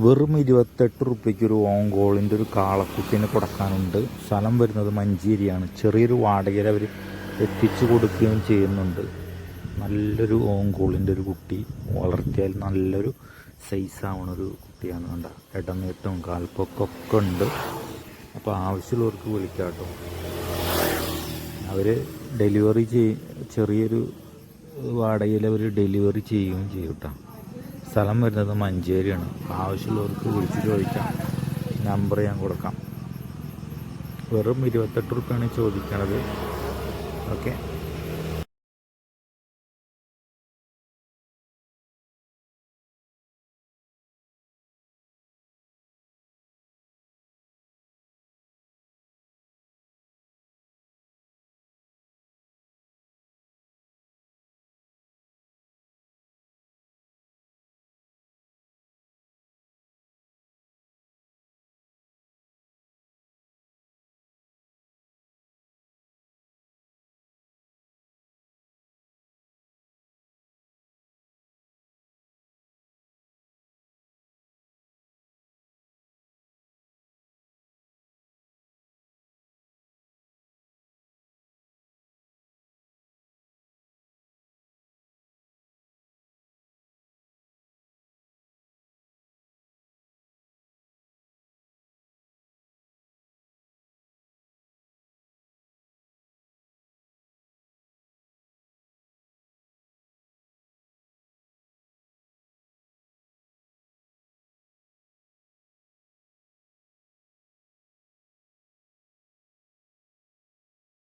വെറും ഇരുപത്തെട്ട് റുപ്യയ്ക്ക് ഒരു ഓങ്കോളിന്റെ ഒരു കാളക്കുട്ടീനെ കൊടുക്കാനുണ്ട്. സ്ഥലം വരുന്നത് മഞ്ചേരിയാണ്. ചെറിയൊരു വാടകയിൽ അവർ എത്തിച്ചു കൊടുക്കുകയും ചെയ്യുന്നുണ്ട്. നല്ലൊരു ഓങ്കോളിന്റെ ഒരു കുട്ടി. വളർത്തിയാൽ നല്ലൊരു സൈസാവണ ഒരു കുട്ടിയാണ് കണ്ട. ഇടനീട്ടവും കാൽപ്പൊക്കൊക്കെ ഉണ്ട്. അപ്പോൾ ആവശ്യമുള്ളവർക്ക് വിളിക്കാം കേട്ടോ. അവർ ഡെലിവറി ചെയ് ചെറിയൊരു വാടകയിൽ അവർ ഡെലിവറി ചെയ്യുകയും ചെയ്യും കേട്ടോ. സ്ഥലം വരുന്നത് മഞ്ചേരിയാണ്. ആവശ്യമുള്ളവർക്ക് വിളിച്ച് ചോദിക്കാം. നമ്പർ ഞാൻ കൊടുക്കാം. വെറും ഇരുപത്തെട്ട് റുപ്യാണ് ചോദിക്കണത്. ഓക്കെ.